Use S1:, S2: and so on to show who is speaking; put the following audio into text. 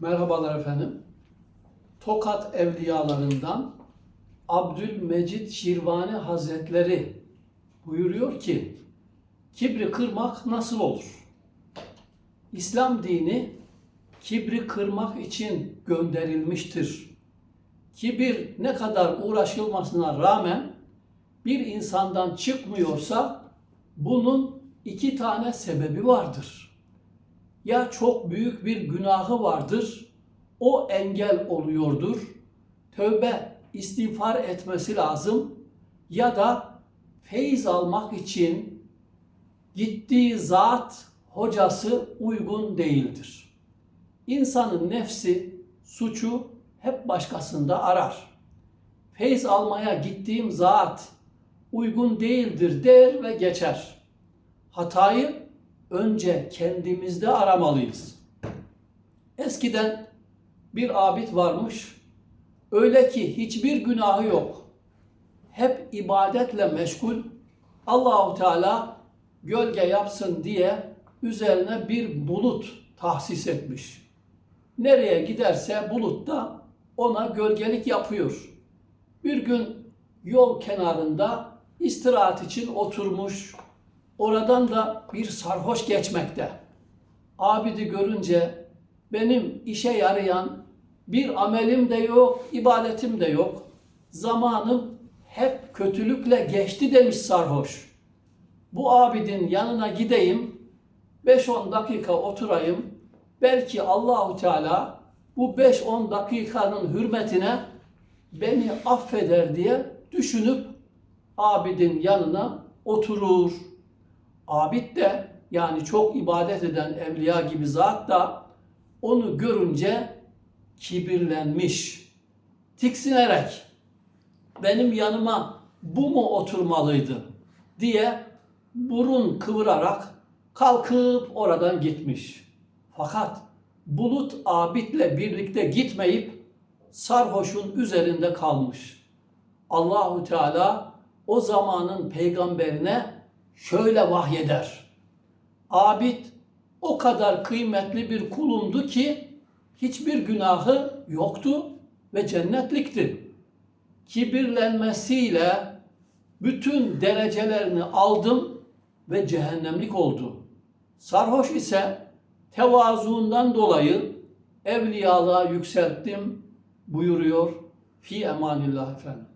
S1: Merhabalar efendim. Tokat evliyalarından Abdülmecid Şirvani Hazretleri buyuruyor ki kibri kırmak nasıl olur? İslam dini kibri kırmak için gönderilmiştir. Kibir ne kadar uğraşılmasına rağmen bir insandan çıkmıyorsa bunun iki tane sebebi vardır ya çok büyük bir günahı vardır, o engel oluyordur. Tövbe, istiğfar etmesi lazım ya da feyiz almak için gittiği zat hocası uygun değildir. İnsanın nefsi suçu hep başkasında arar. Feyiz almaya gittiğim zat uygun değildir der ve geçer. Hatayı önce kendimizde aramalıyız. Eskiden bir abid varmış. Öyle ki hiçbir günahı yok. Hep ibadetle meşgul. Allahu Teala gölge yapsın diye üzerine bir bulut tahsis etmiş. Nereye giderse bulut da ona gölgelik yapıyor. Bir gün yol kenarında istirahat için oturmuş, Oradan da bir sarhoş geçmekte. Abidi görünce benim işe yarayan bir amelim de yok, ibadetim de yok. Zamanım hep kötülükle geçti demiş sarhoş. Bu abidin yanına gideyim, 5-10 dakika oturayım. Belki Allahu Teala bu 5-10 dakikanın hürmetine beni affeder diye düşünüp abidin yanına oturur. Abid de yani çok ibadet eden evliya gibi zat da onu görünce kibirlenmiş. Tiksinerek benim yanıma bu mu oturmalıydı diye burun kıvırarak kalkıp oradan gitmiş. Fakat bulut abidle birlikte gitmeyip sarhoşun üzerinde kalmış. Allahu Teala o zamanın peygamberine şöyle vahyeder. Abid o kadar kıymetli bir kulumdu ki hiçbir günahı yoktu ve cennetlikti. Kibirlenmesiyle bütün derecelerini aldım ve cehennemlik oldu. Sarhoş ise tevazuundan dolayı evliyalığa yükselttim buyuruyor fi emanillah efendim.